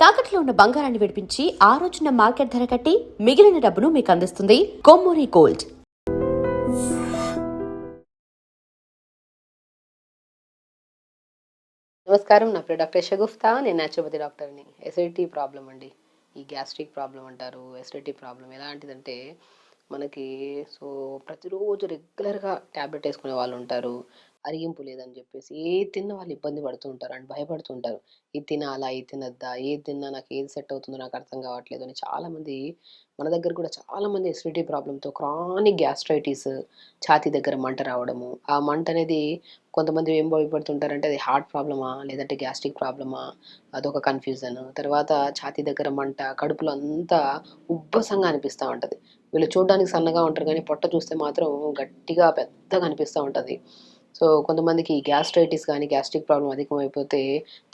తాకట్లో ఉన్న బంగారాన్ని విడిపించి ఆ రోజున మార్కెట్ ధర కట్టి మిగిలిన డబ్బును మీకు అందిస్తుంది కొమ్మూరి గోల్డ్. నమస్కారం నా పేరు డాక్టర్ షగుఫ్తా నేను న్యాచురోపతి డాక్టర్ని ఎసిడిటీ ప్రాబ్లం అండి. ఈ గ్యాస్ట్రిక్ ప్రాబ్లం అంటారు ఎసిడిటీ ప్రాబ్లం ఎలాంటిదంటే మనకి సో ప్రతిరోజు రెగ్యులర్గా ట్యాబ్లెట్ వేసుకునే వాళ్ళు ఉంటారు. అరిగింపు లేదని చెప్పేసి ఏది తిన్న వాళ్ళు ఇబ్బంది పడుతూ ఉంటారు అండ్ భయపడుతూ ఉంటారు. ఇది తినాలా? ఇది తినద్దా? ఏది తిన్నా నాకు ఏది సెట్ అవుతుందో నాకు అర్థం కావట్లేదు అని చాలామంది మన దగ్గర కూడా చాలామంది ఎసిడిటీ ప్రాబ్లంతో క్రానిక్ గ్యాస్ట్రైటిస్ ఛాతీ దగ్గర మంట రావడము. ఆ మంట అనేది కొంతమంది ఏం భయపడుతుంటారంటే అది హార్ట్ ప్రాబ్లమా? లేదంటే గ్యాస్ట్రిక్ ప్రాబ్లమా? అదొక కన్ఫ్యూజన్. తర్వాత ఛాతీ దగ్గర మంట కడుపులో అంతా ఉబ్బసంగా అనిపిస్తూ ఉంటుంది. వీళ్ళు చూడడానికి సన్నగా ఉంటారు కానీ పొట్ట చూస్తే మాత్రం గట్టిగా పెద్దగా అనిపిస్తూ ఉంటుంది. సో కొంతమందికి గ్యాస్ట్రైటిస్ కానీ గ్యాస్ట్రిక్ ప్రాబ్లం అధికమైపోతే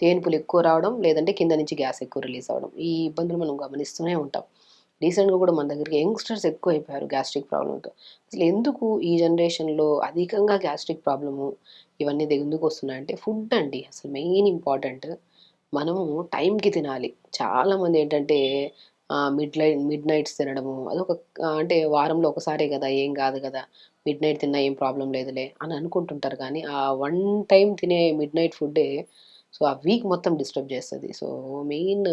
తేన్పులు ఎక్కువ రావడం లేదంటే కింద నుంచి గ్యాస్ ఎక్కువ రిలీజ్ అవ్వడం. ఈ ఇబ్బందులు మనం గమనిస్తూనే ఉంటాం. రీసెంట్గా కూడా మన దగ్గరికి యంగ్స్టర్స్ ఎక్కువ అయిపోయారు గ్యాస్ట్రిక్ ప్రాబ్లంతో అసలు ఎందుకు ఈ జనరేషన్లో అధికంగా గ్యాస్ట్రిక్ ప్రాబ్లము ఇవన్నీ ఎందుకు వస్తున్నాయంటే ఫుడ్ అండి అసలు మెయిన్ ఇంపార్టెంట్. మనము టైంకి తినాలి. చాలామంది ఏంటంటే మిడ్ లైట్ మిడ్ నైట్స్ తినడము అదొక అంటే వారంలో ఒకసారే కదా ఏం కాదు కదా. మిడ్ నైట్ తిన్నా ఏం ప్రాబ్లం లేదులే అని అనుకుంటుంటారు కానీ ఆ వన్ టైం తినే మిడ్ నైట్ ఫుడ్డే సో ఆ వీక్ మొత్తం డిస్టర్బ్ చేస్తుంది. సో మెయిన్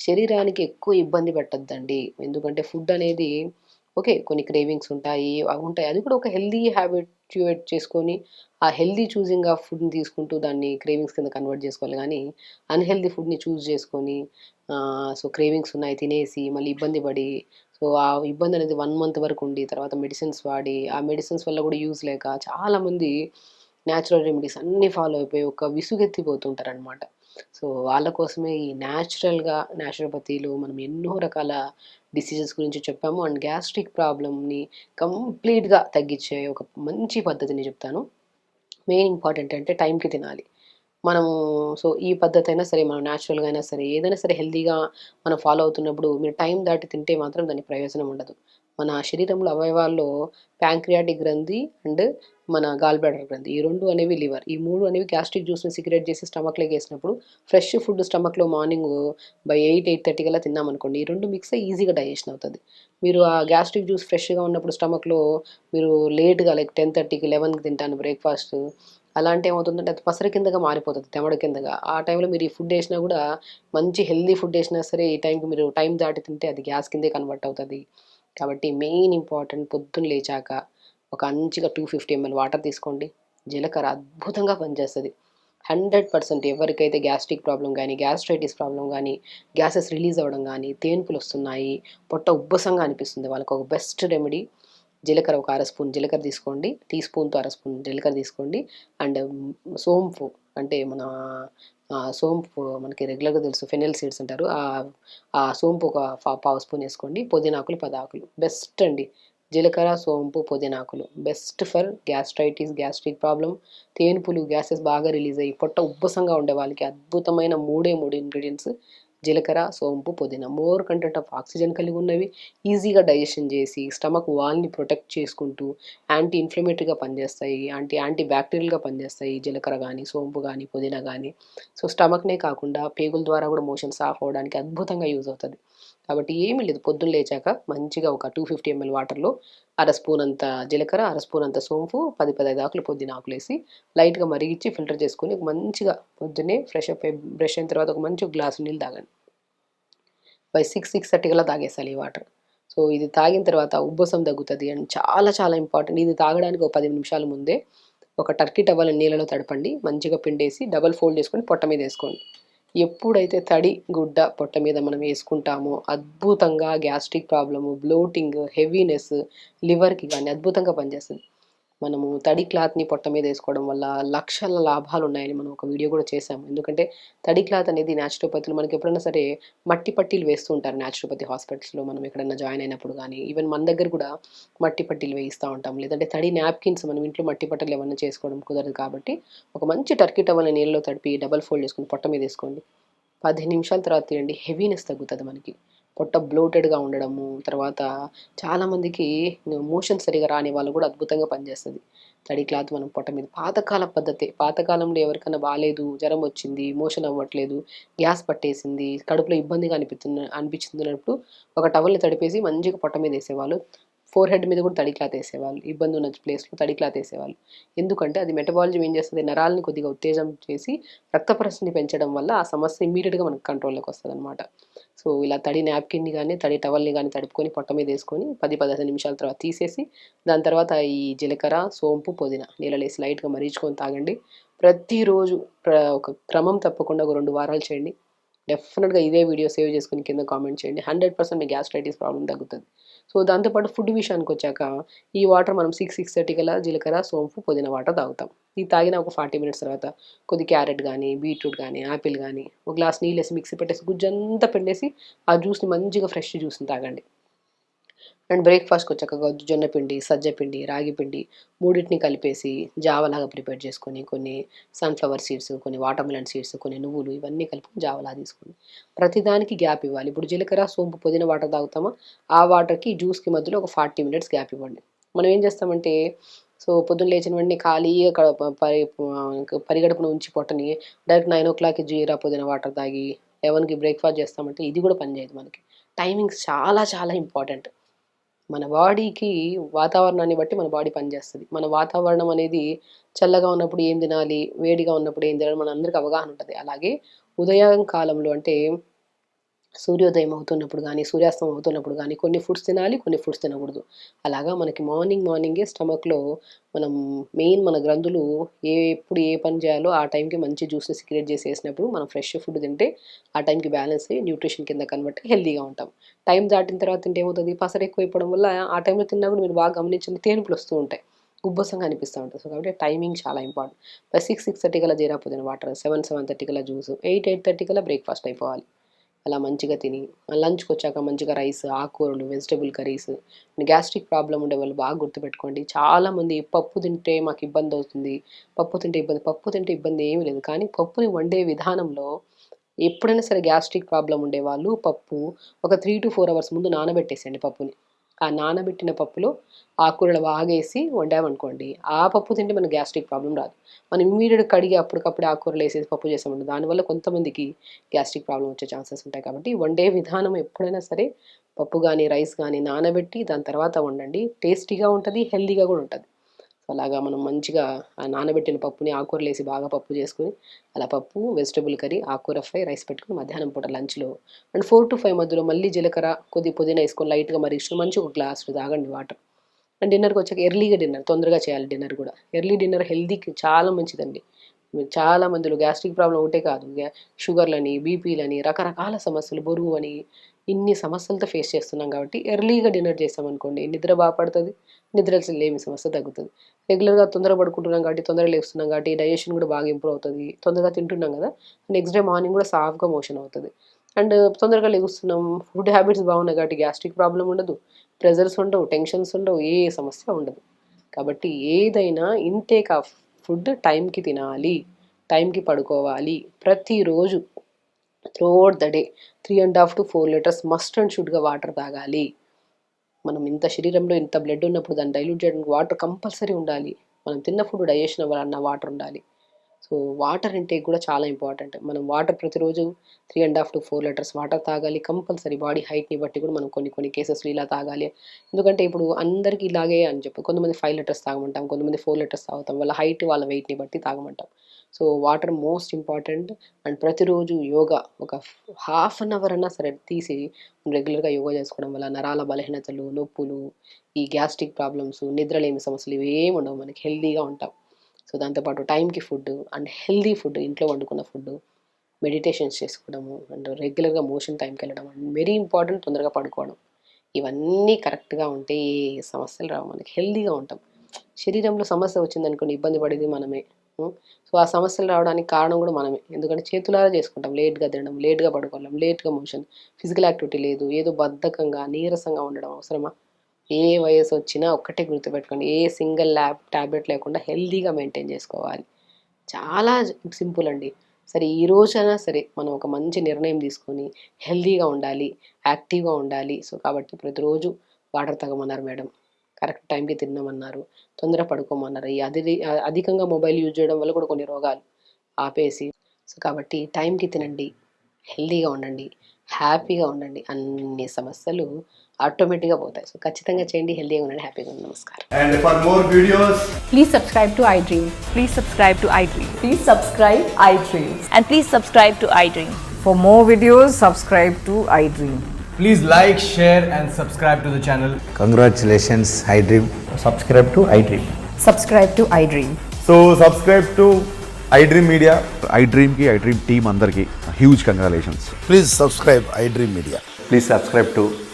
శరీరానికి ఎక్కువ ఇబ్బంది పెట్టద్దండి. ఎందుకంటే ఫుడ్ అనేది ఓకే కొన్ని క్రేవింగ్స్ ఉంటాయి అవి ఉంటాయి. అది కూడా ఒక హెల్దీ హ్యాబిట్యుయేట్ చేసుకొని ఆ హెల్దీ చూసింగ్ ఆఫ్ ఫుడ్ని తీసుకుంటూ దాన్ని క్రేవింగ్స్ కింద కన్వర్ట్ చేసుకోవాలి. కానీ అన్హెల్దీ ఫుడ్ని చూస్ చేసుకొని సో క్రేవింగ్స్ ఉన్నాయి తినేసి మళ్ళీ ఇబ్బంది పడి సో ఆ ఇబ్బంది అనేది వన్ మంత్ వరకు ఉండి తర్వాత మెడిసిన్స్ వాడి ఆ మెడిసిన్స్ వల్ల కూడా యూజ్ లేక చాలామంది న్యాచురల్ రెమెడీస్ అన్నీ ఫాలో అయిపోయి ఒక విసుగెత్తిపోతుంటారనమాట సో వాళ్ళ కోసమే ఈ న్యాచురల్గా న్యాచురోపతిలో మనం ఎన్నో రకాల డిసీజెస్ గురించి చెప్పాము. అండ్ గ్యాస్ట్రిక్ ప్రాబ్లమ్ని కంప్లీట్గా తగ్గించే ఒక మంచి పద్ధతిని చెప్తాను. మెయిన్ ఇంపార్టెంట్ అంటే టైంకి తినాలి. మనము సో ఈ పద్ధతి అయినా సరే మనం న్యాచురల్గా అయినా సరే ఏదైనా సరే హెల్తీగా మనం ఫాలో అవుతున్నప్పుడు మీరు టైం దాటి తింటే మాత్రం దానికి ప్రయోజనం ఉండదు. మన శరీరంలో అవయవాల్లో ప్యాంక్రియాటిక్ గ్రంథి అండ్ మన గాల్ బ్లాడర్ గ్రంథి ఈ రెండు అనేవి లివర్. ఈ మూడు అనేవి గ్యాస్ట్రిక్ జ్యూస్ని సిగరెట్ చేసి స్టమక్లోకి వేసినప్పుడు fresh food స్టమక్లో morning by eight eight thirty కల్లా తిన్నామనుకోండి ఈ రెండు మిక్స్ ఈజీగా డైజెషన్ అవుతుంది. మీరు ఆ గ్యాస్ట్రిక్ జ్యూస్ ఫ్రెష్గా ఉన్నప్పుడు స్టమక్లో మీరు లేట్గా లైక్ టెన్ థర్టీకి లెవెన్కి తింటాను బ్రేక్ఫాస్ట్ అలాంటి ఏమవుతుందంటే అది పసర కిందగా మారిపోతుంది తెమడ కిందగా. ఆ టైంలో మీరు ఈ ఫుడ్ వేసినా కూడా మంచి హెల్దీ ఫుడ్ వేసినా సరే ఈ టైంకి మీరు టైం దాటి తింటే అది గ్యాస్ కిందే కన్వర్ట్ అవుతుంది. కాబట్టి మెయిన్ ఇంపార్టెంట్ పొద్దున్న లేచాక ఒక మంచిగా టూ ఫిఫ్టీ ఎంఎల్ వాటర్ తీసుకోండి. జీలకర్ర అద్భుతంగా పనిచేస్తుంది. హండ్రెడ్ పర్సెంట్ ఎవరికైతే గ్యాస్ట్రిక్ ప్రాబ్లం కానీ గ్యాస్ట్రైటిస్ ప్రాబ్లం కానీ గ్యాసెస్ రిలీజ్ అవ్వడం కానీ తేన్పులు వస్తున్నాయి పొట్ట ఉబ్బసంగా అనిపిస్తుంది. వాళ్ళకి ఒక బెస్ట్ రెమెడీ జీలకర్ర ఒక అర స్పూన్ జీలకర్ర తీసుకోండి. టీ స్పూన్తో అర స్పూన్ జీలకర్ర తీసుకోండి. అండ్ సోంపు అంటే మన సోంపు మనకి రెగ్యులర్గా తెలుసు ఫెనెల్ సీడ్స్ అంటారు. ఆ- సోంపు ఒక పావు స్పూన్ వేసుకోండి. పుదీనాకులు పది ఆకులు బెస్ట్ అండి. జీలకర్ర సోంపు పుదీనాకులు. Best for gastritis gastric problem తేనుపులు gases బాగా రిలీజ్ అయ్యి పొట్ట ఉబ్బసంగా ఉండే వాళ్ళకి అద్భుతమైన మూడే మూడు ఇంగ్రీడియంట్స్ జీలకర్ర సోంపు పుదీనా మోర్ కంటెంట్ ఆఫ్ ఆక్సిజన్ కలిగి ఉన్నవి. ఈజీగా డైజెషన్ చేసి స్టమక్ వాల్ని ప్రొటెక్ట్ చేసుకుంటూ యాంటీ ఇన్ఫ్లమేటరీగా పనిచేస్తాయి యాంటీ యాంటీ బ్యాక్టీరియల్గా పనిచేస్తాయి జీలకర్ర కానీ సోంపు కానీ పుదీనా కానీ సో స్టమక్నే కాకుండా పేగుల ద్వారా కూడా మోషన్ సాఫ్ అవ్వడానికి అద్భుతంగా యూజ్ అవుతుంది. కాబట్టి ఏమీ లేదు. పొద్దున్న లేచాక మంచిగా ఒక టూ ఫిఫ్టీ ఎంఎల్ వాటర్లో అర స్పూన్ అంత జీలకర్ర అర స్పూన్ అంత సోంపు పది పదహైదు ఆకులు పొద్దున ఆకులు వేసి లైట్గా మరిగించి ఫిల్టర్ చేసుకొని ఒక మంచిగా పొద్దున్నే ఫ్రెష్ అప్ బ్రష్ అయిన తర్వాత ఒక మంచి గ్లాసు నీళ్ళు తాగండి. బై సిక్స్ సిక్స్ థర్టీ తాగేసాలి ఈ వాటర్ సో ఇది తాగిన తర్వాత ఉబ్బసం తగ్గుతుంది అండ్ చాలా చాలా ఇంపార్టెంట్ ఇది తాగడానికి ఒక పది నిమిషాల ముందే ఒక టర్కీ టవల్ నీళ్ళలో తడపండి. మంచిగా పిండేసి డబల్ ఫోల్డ్ చేసుకొని పొట్ట మీద వేసుకోండి. ఎప్పుడైతే తడి గుడ్డ పొట్ట మీద మనం వేసుకుంటామో అద్భుతంగా గ్యాస్ట్రిక్ ప్రాబ్లము బ్లోటింగ్ హెవీనెస్ లివర్కి కానీ అద్భుతంగా పనిచేస్తుంది. మనము తడి క్లాత్ని పొట్ట మీద వేసుకోవడం వల్ల లక్షల లాభాలు ఉన్నాయని మనం ఒక వీడియో కూడా చేసాము ఎందుకంటే తడి క్లాత్ అనేది న్యాచురోపతిలో మనకి ఎప్పుడైనా సరే మట్టి పట్టీలు వేస్తూ ఉంటారు. న్యాచురోపతి హాస్పిటల్స్లో మనం ఎక్కడైనా జాయిన్ అయినప్పుడు కానీ ఈవెన్ మన దగ్గర కూడా మట్టి పట్టీలు వేయిస్తూ ఉంటాం. లేదంటే తడి నాప్కిన్స్ మనం ఇంట్లో మట్టి పట్టలు ఏమన్నా చేసుకోవడం కుదరదు కాబట్టి ఒక మంచి టర్కీ టవల్ నీళ్ళలో తడిపి డబల్ ఫోల్డ్ చేసుకుని పొట్ట మీద వేసుకోండి. పది నిమిషాల తర్వాత తీయండి. హెవీనెస్ తగ్గుతుంది మనకి. పొట్ట బ్లోటెడ్గా ఉండడము తర్వాత చాలామందికి మోషన్ సరిగా రాని వాళ్ళు కూడా అద్భుతంగా పనిచేస్తుంది. తడి క్లాత్ మనం పొట్ట మీద పాతకాల పద్ధతి పాతకాలంలో ఎవరికైనా బాగాలేదు జ్వరం వచ్చింది మోషన్ అవ్వట్లేదు గ్యాస్ పట్టేసింది కడుపులో ఇబ్బందిగా అనిపిస్తున్న అనిపించినప్పుడు ఒక టవల్ని తడిపేసి మంచిగా పొట్ట మీద వేసేవాళ్ళు. ఫోర్ హెడ్ మీద కూడా తడి క్లాత్ వేసేవాళ్ళు. ఇబ్బంది ఉన్న ప్లేస్లో తడి క్లాత్ వేసేవాళ్ళు. ఎందుకంటే అది మెటబాలిజం ఏం చేస్తుంది? నరాలని కొద్దిగా ఉత్తేజం చేసి రక్త పరిస్థితిని పెంచడం వల్ల ఆ సమస్య ఇమీడియట్గా మనకు కంట్రోల్లోకి వస్తుంది అనమాట సో ఇలా తడి నాప్కిన్ని కానీ తడి టవల్ని కానీ తడుపుకొని పొట్ట మీద వేసుకొని పది పదిహేను నిమిషాల తర్వాత తీసేసి దాని తర్వాత ఈ జీలకర్ర సోంపు పుదీనా నీళ్ళలేసి లైట్గా మరీచుకొని తాగండి. ప్రతిరోజు ఒక క్రమం తప్పకుండా ఒక రెండు వారాలు చేయండి. డెఫినెట్గా ఇదే వీడియో సేవ్ చేసుకుని కింద కామెంట్ చేయండి. హండ్రెడ్ పర్సెంట్ మీ గ్యాస్ట్రైటిస్ ప్రాబ్లం తగ్గుతుంది. సో దాంతోపాటు ఫుడ్ విషయానికి వచ్చాక ఈ వాటర్ మనం సిక్స్ సిక్స్ థర్టీ కల్లా జీలకర్ర సోంపు పుదీనా వాటర్ తాగుతాం. ఇది తాగిన ఒక ఫార్టీ మినిట్స్ తర్వాత కొద్ది క్యారెట్ కానీ బీట్రూట్ కానీ ఆపిల్ కానీ ఒక గ్లాస్ నీళ్ళు వేసి మిక్సీ పెట్టేసి గుజ్జంతా పిండేసి ఆ జ్యూస్ని మంచిగా ఫ్రెష్ జ్యూస్ని తాగండి. అండ్ బ్రేక్ఫాస్ట్కి వచ్చాక జొన్న పిండి సజ్జ పిండి రాగి పిండి మూడింటిని కలిపేసి జావలాగా ప్రిపేర్ చేసుకొని కొన్ని సన్ఫ్లవర్ సీడ్స్ కొన్ని వాటర్మిలన్ సీడ్స్ కొన్ని నువ్వులు ఇవన్నీ కలిపి జావలా తీసుకోండి. ప్రతిదానికి గ్యాప్ ఇవ్వాలి. ఇప్పుడు జీలకర్ర సోంపు పుదీనా వాటర్ తాగుతామా? ఆ వాటర్కి జ్యూస్కి మధ్యలో ఒక ఫార్టీ మినిట్స్ గ్యాప్ ఇవ్వండి. మనం ఏం చేస్తామంటే సో పొద్దున్న లేచిన వెంటనే ఖాళీగా పరి పరిగడుపున ఉంచి పొట్టని డైరెక్ట్ నైన్ ఓ క్లాక్కి జీరా పుదీనా వాటర్ తాగి లెవెన్కి బ్రేక్ఫాస్ట్ చేస్తామంటే ఇది కూడా పనిచేయదు మనకి. టైమింగ్స్ చాలా చాలా ఇంపార్టెంట్ మన బాడీకి వాతావరణాన్ని బట్టి మన బాడీ పనిచేస్తుంది. మన వాతావరణం అనేది చల్లగా ఉన్నప్పుడు ఏం తినాలి వేడిగా ఉన్నప్పుడు ఏం తినాలి మన అందరికి అవగాహన ఉంటుంది. అలాగే ఉదయం కాలంలో అంటే సూర్యోదయం అవుతున్నప్పుడు కానీ సూర్యాస్తం అవుతున్నప్పుడు కానీ కొన్ని ఫుడ్స్ తినాలి కొన్ని ఫుడ్స్ తినకూడదు. అలాగా మనకి మార్నింగ్ మార్నింగే స్టమక్లో మనం మెయిన్ మన గ్రంథులు ఏ ఎప్పుడు ఏ పని చేయాలో ఆ టైంకి మంచి జ్యూస్ సిక్రియేట్ చేసి వేసినప్పుడు మనం ఫ్రెష్ ఫుడ్ తింటే ఆ టైంకి బ్యాలెన్స్ అయ్యి న్యూట్రిషన్ కింద కన్వర్ట్ హెల్దీగా ఉంటాం. టైం దాటిన తర్వాత తింటే ఏమవుతుంది? పసరు ఎక్కువ అయిపోవడం వల్ల ఆ టైంలో తిన్నా కూడా మీరు బాగా గమనించండి తేనుపులు వస్తూ ఉంటాయి. ఉబ్బసంగా అనిపిస్తూ ఉంటుంది సో కాబట్టి టైమింగ్ చాలా ఇంపార్టెంట్ సిక్స్ సిక్స్ థర్టీ కల్లా jeera water seven seven thirty కల్లా జ్యూస్ ఎయిట్ ఎయిట్ థర్టీ కల్లా బ్రేక్ఫాస్ట్ అయిపోవాలి. అలా మంచిగా తిని లంచ్కి వచ్చాక మంచిగా రైస్ ఆకుకూరలు వెజిటబుల్ కర్రీస్ గ్యాస్ట్రిక్ ప్రాబ్లం ఉండే వాళ్ళు బాగా గుర్తుపెట్టుకోండి. చాలామంది పప్పు తింటే మాకు ఇబ్బంది అవుతుంది పప్పు తింటే ఇబ్బంది పప్పు తింటే ఇబ్బంది ఏమీ లేదు. కానీ పప్పుని వండే విధానంలో ఎప్పుడైనా సరే గ్యాస్ట్రిక్ ప్రాబ్లం ఉండేవాళ్ళు పప్పు ఒక త్రీ టు ఫోర్ అవర్స్ ముందు నానబెట్టేసేయండి పప్పుని. ఆ నానబెట్టిన పప్పులో ఆకుకూరలు బాగేసి వండామనుకోండి ఆ పప్పు తింటే మనకు గ్యాస్ట్రిక్ ప్రాబ్లం రాదు. మనం ఇమీడియట్ కడిగి అప్పటికప్పుడు ఆకుకూరలు వేసేసి పప్పు చేసామంటే దానివల్ల కొంతమందికి గ్యాస్ట్రిక్ ప్రాబ్లం వచ్చే ఛాన్సెస్ ఉంటాయి కాబట్టి వండే విధానం ఎప్పుడైనా సరే పప్పు కానీ రైస్ కానీ నానబెట్టి దాని తర్వాత వండండి. టేస్టీగా ఉంటుంది హెల్దీగా కూడా ఉంటుంది. సో అలాగా మనం మంచిగా ఆ నానబెట్టిన పప్పుని ఆకుకూరలు వేసి బాగా పప్పు చేసుకుని అలా పప్పు వెజిటబుల్ కర్రీ ఆకుకూర ఫ్రై రైస్ పెట్టుకుని మధ్యాహ్నం పూట లంచ్లో అండ్ ఫోర్ టు ఫైవ్ మధ్యలో మళ్ళీ జీలకర్ర కొద్ది పుదీనా వేసుకొని లైట్గా మరిగించుకుని మంచి ఒక గ్లాస్ తాగండి వాటర్. అండ్ డిన్నర్కి వచ్చాక ఎర్లీగా డిన్నర్ తొందరగా చేయాలి డిన్నర్ కూడా. ఎర్లీ డిన్నర్ హెల్దీకి చాలా మంచిదండి. చాలా మందిలో గ్యాస్ట్రిక్ ప్రాబ్లం ఒకటే కాదు. షుగర్లని బీపీలని రకరకాల సమస్యలు బరువు అని ఇన్ని సమస్యలతో ఫేస్ చేస్తున్నాం కాబట్టి ఎర్లీగా డిన్నర్ చేస్తామనుకోండి నిద్ర బాగా పడుతుంది నిద్ర లేమి సమస్య తగ్గుతుంది. రెగ్యులర్గా తొందర పడుకుంటున్నాం కాబట్టి తొందరగా లేస్తున్నాం కాబట్టి డైజెషన్ కూడా బాగా ఇంప్రూవ్ అవుతుంది. తొందరగా తింటున్నాం కదా నెక్స్ట్ డే మార్నింగ్ కూడా సాఫ్గా మోషన్ అవుతుంది. అండ్ తొందరగా లెగుస్తున్నాం ఫుడ్ హ్యాబిట్స్ బాగున్నాయి కాబట్టి గ్యాస్ట్రిక్ ప్రాబ్లం ఉండదు ప్రెజర్స్ ఉండవు టెన్షన్స్ ఉండవు ఏ సమస్య ఉండదు. కాబట్టి ఏదైనా ఇంటేక్ ఆఫ్ ఫుడ్ టైంకి తినాలి టైంకి పడుకోవాలి. ప్రతిరోజు throughout the day three and half to four litres must and షుడ్గా water తాగాలి. మనం ఇంత శరీరంలో ఇంత బ్లడ్ ఉన్నప్పుడు దాన్ని డైల్యూట్ చేయడానికి వాటర్ కంపల్సరీ ఉండాలి. మనం తిన్న ఫుడ్ డైజెషన్ అవ్వాలన్న వాటర్ ఉండాలి. సో వాటర్ ఇంటేక్ కూడా చాలా ఇంపార్టెంట్ మనం వాటర్ ప్రతిరోజు three and half to four litres water తాగాలి. కంపల్సరీ బాడీ హైట్ని బట్టి కూడా మనం కొన్ని కొన్ని కేసెస్లో ఇలా తాగాలి. ఎందుకంటే ఇప్పుడు అందరికీ ఇలాగే అని చెప్పి కొంతమంది ఫైవ్ లీటర్స్ తాగమంటాం కొంతమంది ఫోర్ లీటర్స్ తాగుతాం. వాళ్ళ హైట్ వాళ్ళ వెయిట్ని బట్టి తాగమంటాం. So water most important and ప్రతిరోజు యోగా ఒక హాఫ్ అన్ అవర్ అన్నా సరే తీసి రెగ్యులర్గా యోగా చేసుకోవడం వల్ల నరాల బలహీనతలు నొప్పులు ఈ గ్యాస్ట్రిక్ ప్రాబ్లమ్స్ నిద్రలేమి సమస్యలు ఇవేమి ఉండవు మనకి. హెల్దీగా ఉంటాం. సో దాంతోపాటు టైంకి ఫుడ్ అండ్ హెల్దీ ఫుడ్ ఇంట్లో వండుకున్న ఫుడ్ మెడిటేషన్స్ చేసుకోవడము అండ్ రెగ్యులర్గా మోషన్ టైంకి వెళ్ళడం అండ్ వెరీ ఇంపార్టెంట్ తొందరగా పడుకోవడం. ఇవన్నీ కరెక్ట్గా ఉంటే ఏ సమస్యలు రావు. మనకి హెల్దీగా ఉంటాం. శరీరంలో సమస్య వచ్చిందనుకోండి ఇబ్బంది పడేది మనమే. సో ఆ సమస్యలు రావడానికి కారణం కూడా మనమే. ఎందుకంటే చేతులారా చేసుకుంటాం. లేట్గా తినడం లేట్గా పడుకోవడం లేట్గా మోషన్ ఫిజికల్ యాక్టివిటీ లేదు ఏదో బద్ధకంగా నీరసంగా ఉండడం అవసరమా? ఏ వయసు వచ్చినా ఒక్కటే గుర్తుపెట్టుకోండి ఏ సింగిల్ ల్యాబ్ ట్యాబ్లెట్ లేకుండా హెల్తీగా మెయింటైన్ చేసుకోవాలి. చాలా సింపుల్ అండి. సరే ఈ రోజైనా సరే మనం ఒక మంచి నిర్ణయం తీసుకొని హెల్తీగా ఉండాలి యాక్టివ్గా ఉండాలి. సో కాబట్టి ప్రతిరోజు వాటర్ తాగమన్నారు మేడం. కరెక్ట్ టైంకి తిన్నామన్నారు తొందర పడుకోమన్నారు. ఈ అధి అధికంగా మొబైల్ యూజ్ చేయడం వల్ల కూడా కొన్ని రోగాలు ఆపేసి. సో కాబట్టి టైంకి తినండి హెల్తీగా ఉండండి హ్యాపీగా ఉండండి. అన్ని సమస్యలు ఆటోమేటిక్గా పోతాయి. సో ఖచ్చితంగా చేయండి హెల్దీగా ఉండండి హ్యాపీగా ఉండండి. నమస్కారం. And for more videos please subscribe to iDream please subscribe to iDream please subscribe iDream and please subscribe to iDream for more videos subscribe to iDream please like share and subscribe to the channel congratulations iDream subscribe to iDream subscribe to iDream so subscribe to iDream media I డ్రీమ్కి I dream team అందరికి huge congratulations please subscribe iDream media please subscribe to